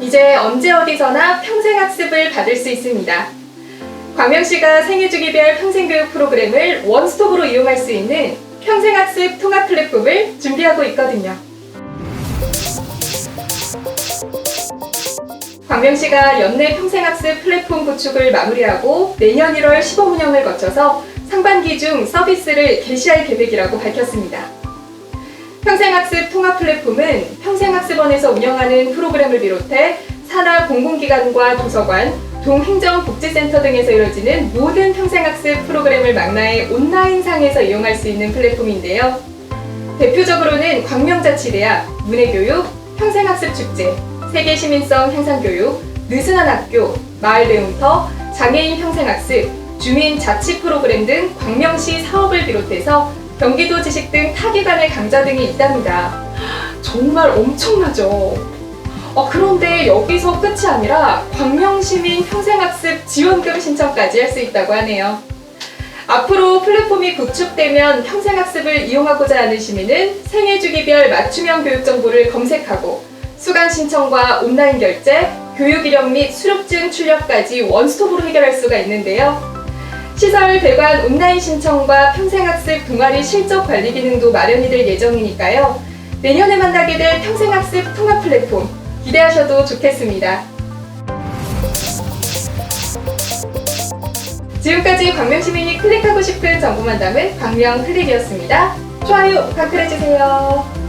이제 언제 어디서나 평생 학습을 받을 수 있습니다. 광명시가 생애주기별 평생교육 프로그램을 원스톱으로 이용할 수 있는 평생학습 통합 플랫폼을 준비하고 있거든요. 광명시가 연내 평생학습 플랫폼 구축을 마무리하고 내년 1월 시범 운영을 거쳐서 상반기 중 서비스를 개시할 계획이라고 밝혔습니다. 평생학습 통합 플랫폼은 평생학습원에서 운영하는 프로그램을 비롯해 산하 공공기관과 도서관, 동행정복지센터 등에서 이뤄지는 모든 평생학습 프로그램을 망라해 온라인상에서 이용할 수 있는 플랫폼인데요. 대표적으로는 광명자치대학, 문해교육, 평생학습축제, 세계시민성 향상교육, 느슨한 학교, 마을배움터, 장애인 평생학습, 주민 자치 프로그램 등 광명시 사업을 비롯해서 경기도 지식 등 타기관의 강좌 등이 있답니다. 정말 엄청나죠? 어, 그런데 여기서 끝이 아니라 광명시민 평생학습 지원금 신청까지 할 수 있다고 하네요. 앞으로 플랫폼이 구축되면 평생학습을 이용하고자 하는 시민은 생애주기별 맞춤형 교육 정보를 검색하고 수강 신청과 온라인 결제, 교육 이력 및 수료증 출력까지 원스톱으로 해결할 수가 있는데요. 시설 대관 온라인 신청과 평생학습 동아리 실적 관리 기능도 마련이 될 예정이니까요. 내년에 만나게 될 평생학습 통합 플랫폼 기대하셔도 좋겠습니다. 지금까지 광명시민이 클릭하고 싶은 정보만 담은 광명 클릭이었습니다. 좋아요 부탁드려주세요.